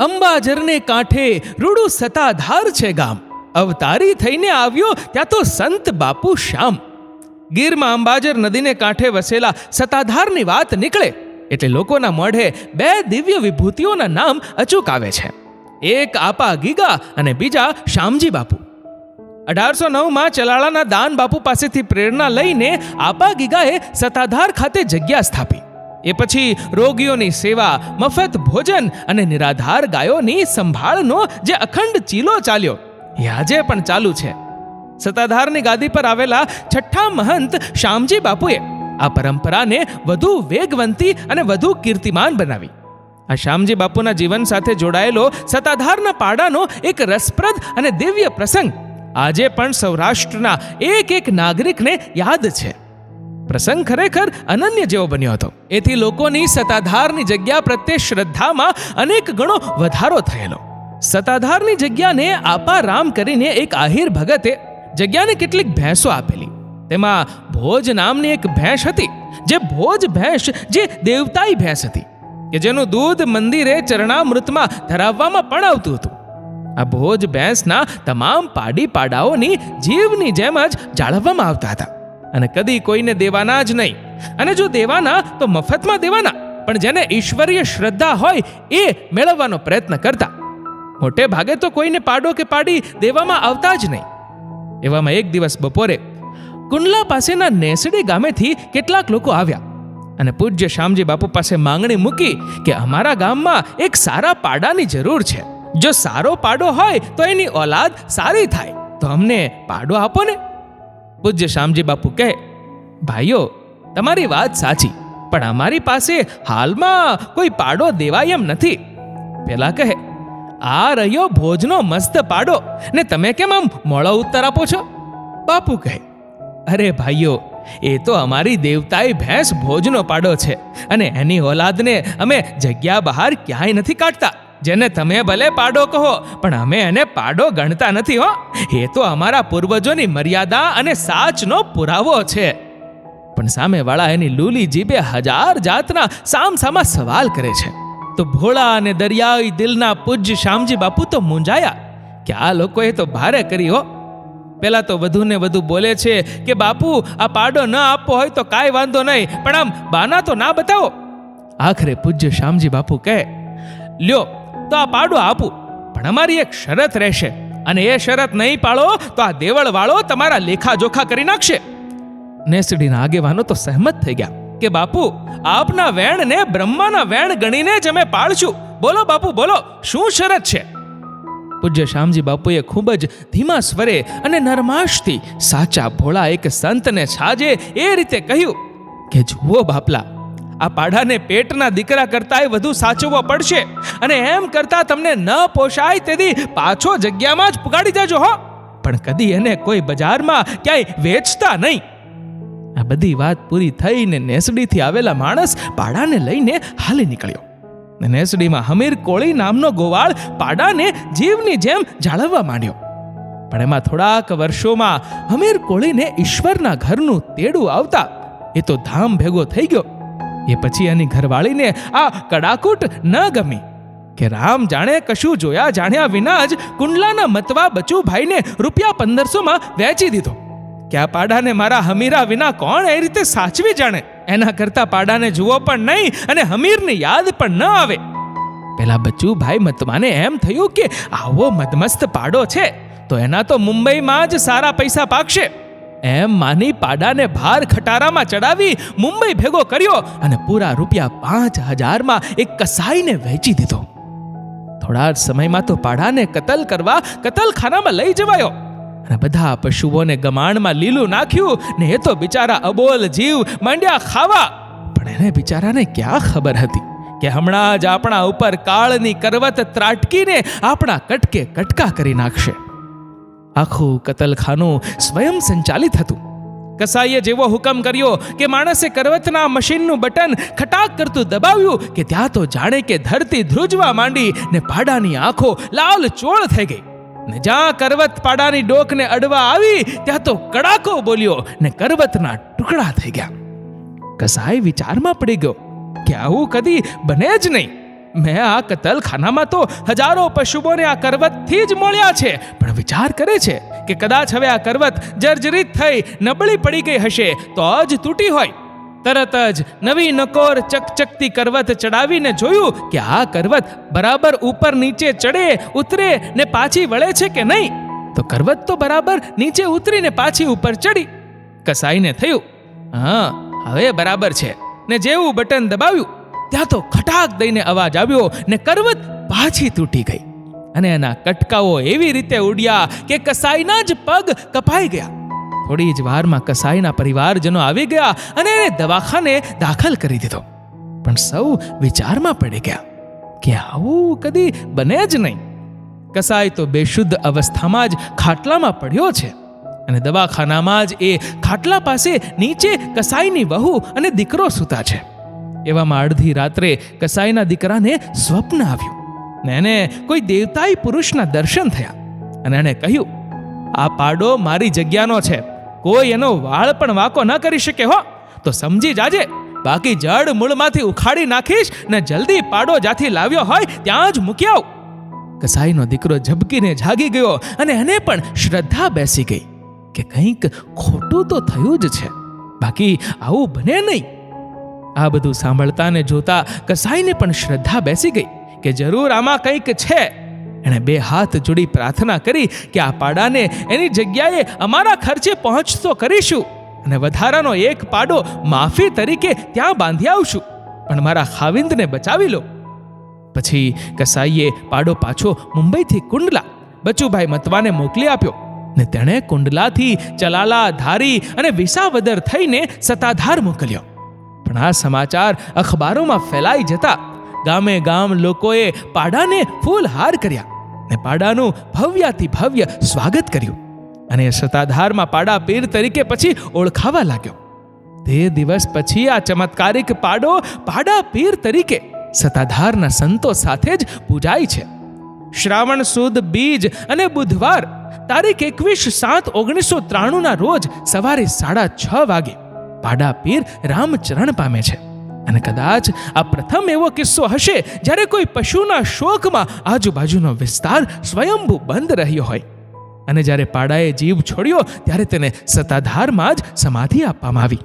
અંબાજરને કાંઠે રૂડું સતાધાર છે ગામ. અવતારી થઈને આવ્યો ત્યાં તો સંત બાપુ શ્યામ. ગીરમાં અંબાજર નદીને કાંઠે વસેલા સતાધારની વાત નીકળે એટલે લોકોના મોઢે બે દિવ્ય વિભૂતિઓના નામ અચૂક આવે છે. એક આપા ગીગા અને બીજા શ્યામજી બાપુ. અઢારસો નવમાં ચલાળાના દાન બાપુ પાસેથી પ્રેરણા લઈને આપા ગીગાએ સતાધાર ખાતે જગ્યા સ્થાપી. એ પછી રોગીઓની સેવા, મફત ભોજન અને નિરાધાર ગાયોની સંભાળનો જે અખંડ ચીલો ચાલ્યો, એ આજે પણ ચાલુ છે. સત્તાધારની ગાદી પર આવેલા છઠ્ઠા મહંત શ્યામજી બાપુએ આ પરંપરાને વધુ વેગવંતી અને વધુ કીર્તિમાન બનાવી. આ શ્યામજી બાપુના જીવન સાથે જોડાયેલો સત્તાધારના પાડાનો એક રસપ્રદ અને દિવ્ય પ્રસંગ આજે પણ સૌરાષ્ટ્રના એક એક નાગરિકને યાદ છે. પ્રસંગ ખરેખર અનન્ય જેવો બન્યો હતો. એથી લોકોની સતાધારની જગ્યા પ્રત્યે શ્રદ્ધામાં અનેક ગણો વધારો થયેલો. સતાધારની જગ્યાને આપા રામ કરીને એક આહિર ભગતે જગ્યાને કેટલીક ભેંસો આપેલી. તેમાં ભોજ નામની એક ભેંસ હતી, જે ભોજ ભેંસ, જે દેવતાઈ ભેંસ હતી, કે જેનું દૂધ મંદિરે ચરણામૃતમાં ધરાવવામાં પણ આવતું હતું. આ ભોજ ભેંસના તમામ પાડી પાડાઓની જીવની જેમ જ જાળવવામાં આવતા હતા. અને કદી કોઈને દેવાના જ નહીં. અને જો દેવાના, તો મફતમાં દેવાના. પણ જેને ઈશ્વરીય શ્રદ્ધા હોય, એ મેળવવાનો પ્રયત્ન કરતા. મોટે ભાગે તો કોઈને પાડો કે પાડી દેવામાં આવતા જ નહીં. એવામાં એક દિવસ બપોરે કુંડલા પાસેના નેસડી ગામેથી કેટલાક લોકો આવ્યા. અને પૂજ્ય શ્યામજી બાપુ પાસે માંગણી મૂકી કે અમારા ગામમાં એક સારા પાડાની જરૂર છે. જો સારો પાડો હોય, તો એની ઓલાદ સારી થાય. તો અમને પાડો આપો ને. પૂજ્ય શ્યામજી બાપુ કહે, ભાઈઓ, તમારી વાત સાચી, પણ અમારી પાસે હાલમાં કોઈ પાડો દેવાય એમ નથી. પેલા કહે, આ રહ્યો ભોજનો મસ્ત પાડો, ને તમે કેમ આમ મોળો ઉત્તર આપો છો? બાપુ કહે, અરે ભાઈઓ, એ તો અમારી દેવતાએ ભેંસ ભોજનો પાડો છે, અને એની ઓલાદને અમે જગ્યા બહાર ક્યાંય નથી કાઢતા. જેને તમે ભલે પાડો કહો, પણ અમે એને પાડો ગણતા નથી, હો. એ તો અમારા પૂર્વજોની મર્યાદા અને સાચનો પુરાવો છે. પણ સામેવાળા એની લૂલી જીભે હજાર જાતના સામસામા સવાલ કરે છે. તો ભોળા અને દરિયાઈ દિલના પૂજ્ય શ્યામજી બાપુ તો મૂંઝાયા કે આ લોકોએ તો ભારે કરી, હો. પેલા તો વધુ ને વધુ બોલે છે કે, બાપુ, આ પાડો ન આપવો હોય તો કાંઈ વાંધો નહીં, પણ આમ બાના તો ના બતાવો. આખરે પૂજ્ય શ્યામજી બાપુ કહે, લ્યો તો આ પાડો આપું. પણ અમારી એક શરત રહેશે. અને એ શરત નહીં પાળો તો આ દેવળ વાળો તમારા લેખા જોખા કરી નાખશે. નેસડીના આગેવાનો તો સહેમત થઈ ગયા કે, બાપુ, આપના વેણને બ્રહ્માના વેણ ગણીને જ અમે પાળશું. બોલો બાપુ, બોલો, શું શરત છે? પૂજ્ય શ્યામજી બાપુએ ખૂબ જ ધીમા સ્વરે અને નરમાશથી સાચા ભોળા એક સંતને છાજે એ રીતે કહ્યું કે, જુઓ બાપલા આ પાડાને પેટના દીકરા કરતાંય વધુ સાચવવો પડશે. અને એમ કરતા તમને ન પોષાય તેથી પાછો જગ્યામાં જ પુગાડી દેજો, હો. પણ કદી એને કોઈ બજારમાં ક્યાંય વેચતા નહીં. આ બધી વાત પૂરી થઈને નેસડીથી આવેલા માણસ પાડાને લઈને હાલી નીકળ્યો. નેસડીમાં હમીર કોળી નામનો ગોવાળ પાડાને જીવની જેમ જાળવવા માંડ્યો. પણ એમાં થોડાક વર્ષોમાં હમીર કોળીને ઈશ્વરના ઘરનું તેડું આવતા એ તો ધામ ભેગો થઈ ગયો. એ પછી એની ઘરવાળીને આ કડાકૂટ ન ગમી. કે રામ જાણે કશું જોયા જાણ્યા વિના જ કુંડલાના મતવા બચુભાઈને રૂપિયા પંદરસોમાં વેચી દીધો. કે આ પાડાને મારા હમીરા વિના કોણ એ રીતે સાચવી જાણે? એના કરતા પાડાને જુઓ પણ નહીં અને હમીરની યાદ પણ ન આવે. પેલા બચ્ચુભાઈ મતવાને એમ થયું કે આવો મદમસ્ત પાડો છે, તો એના તો મુંબઈમાં જ સારા પૈસા પાકશે. એમ માની પાડાને ભાર ખટારામાં ચડાવી મુંબઈ ભેગો કર્યો અને પૂરા રૂપિયા પાંચ હજારમાં એક કસાઈને વેચી દીધો. થોડા સમયમાં તો પાડાને કતલ કરવા કતલખાનામાં લઈ જવાયો. અને બધા પશુઓને ગમાણમાં લીલું નાખ્યું ને એ તો બિચારા અબોલ જીવ માંડ્યા ખાવા. પણ એને બિચારાને ક્યાં ખબર હતી કે હમણાં જ આપણા ઉપર કાળની કરવત ત્રાટકીને આપણા કટકે કટકા કરી નાખશે. આખું કતલખાનું સ્વયં સંચાલિત હતું. કસાઈએ જેવો હુકમ કર્યો કે માણસે કરવતના મશીનનું બટન ખટાક કરતું દબાવ્યું કે ત્યાં તો જાણે કે ધરતી ધ્રુજવા માંડી ને પાડાની આંખો લાલ ચોળ થઈ ગઈ. ને જ્યાં કરવત પાડાની ડોકને અડવા આવી, ત્યાં તો કડાકો બોલ્યો ને કરવતના ટુકડા થઈ ગયા. કસાઈ વિચારમાં પડી ગયો કે આવું કદી બને જ નહીં. મેં આ કતલખાનામાં તો હજારો પશુઓને આ કરવતથી જ મળ્યા છે, પણ વિચાર કરે છે કે કદાચ હવે આ કરવત જર્જરિત થઈ નબળી પડી ગઈ હશે, તો જ તૂટી હોય. તરત જ નવી નકોર ચકચકતી કરવત ચડાવીને જોયું કે આ કરવત બરાબર ઉપર નીચે ચડે, ઉતરે ને પાછી વળે છે કે નહીં. તો કરવત તો બરાબર નીચે ઉતરીને પાછી ઉપર ચડી. કસાઈને થયું, હા, હવે બરાબર છે. ને જેવું બટન દબાવ્યું ત્યાં તો ખટાક દઈને અવાજ આવ્યો ને કરવત પાછી તૂટી ગઈ. અને એના કટકાઓ એવી રીતે ઉડ્યા કે કસાઈના જ પગ કપાઈ ગયા. થોડી જ વારમાં કસાઈના પરિવારજનો આવી ગયા અને એને દવાખાને દાખલ કરી દીધો. પણ સૌ વિચારમાં પડી ગયા કે આવું કદી બને જ નહીં. કસાઈ તો બેશુદ્ધ અવસ્થામાં જ ખાટલામાં પડ્યો છે અને દવાખાનામાં જ એ ખાટલા પાસે નીચે કસાઈની વહુ અને દીકરો સૂતા છે. એવામાં અડધી રાત્રે કસાઈના દીકરાને સ્વપ્ન આવ્યું ને એને કોઈ દેવતાઈ પુરુષના દર્શન થયા અને એણે કહ્યું, આ પાડો મારી જગ્યાનો છે. કોઈ એનો વાળ પણ વાંકો ન કરી શકે હો. તો સમજી જાજે. બાકી જડ મૂળમાંથી ઉખાડી નાખીશ ને જલ્દી પાડો જ્યાંથી લાવ્યો હોય ત્યાં જ મૂકી કસાઈનો દીકરો ઝબકીને જાગી ગયો અને એને પણ શ્રદ્ધા બેસી ગઈ કે કંઈક ખોટું તો થયું જ છે. બાકી આવું બને નહીં. આ બધું સાંભળતા ને જોતા કસાઈને પણ શ્રદ્ધા બેસી ગઈ કે જરૂર આમાં કંઈક છે. એણે બે હાથ જોડી પ્રાર્થના કરી કે આ પાડાને એની જગ્યાએ અમારા ખર્ચે પહોંચતો કરીશું અને વધારાનો એક પાડો માફી તરીકે ત્યાં બાંધી આવશું. પણ મારા ખાવિંદને બચાવી લો. પછી કસાઈએ પાડો પાછો મુંબઈથી કુંડલા બચુભાઈ મતવાને મોકલી આપ્યો ને તેણે કુંડલાથી ચલાલા ધારી અને વિસાવદર થઈને સતાધાર મોકલ્યો. પણ આ સમાચાર અખબારોમાં ફેલાઈ જતા ગામે ગામ લોકોએ પાડાને ફૂલહાર કર્યા ને પાડાનું ભવ્યાતિ ભવ્ય સ્વાગત કર્યું અને સત્તાધારમાં પાડા પીર તરીકે પછી ઓળખાવા લાગ્યો. તે દિવસ પછી આ ચમત્કારિક પાડો પાડા પીર તરીકે સતાધારના સંતો સાથે જ પૂજાય છે. શ્રાવણ સુદ બીજ અને બુધવાર તારીખ એકવીસ સાત ઓગણીસો ત્રાણુંના રોજ સવારે સાડા છ વાગે પાડા પીર રામચરણ પામે છે. અને કદાચ આ પ્રથમ એવો કિસ્સો હશે જ્યારે કોઈ પશુના શોકમાં આજુબાજુનો વિસ્તાર સ્વયંભૂ બંધ રહ્યો હોય. અને જ્યારે પાડાએ જીવ છોડ્યો ત્યારે તેને સતાધારમાં જ સમાધિ આપવામાં આવી.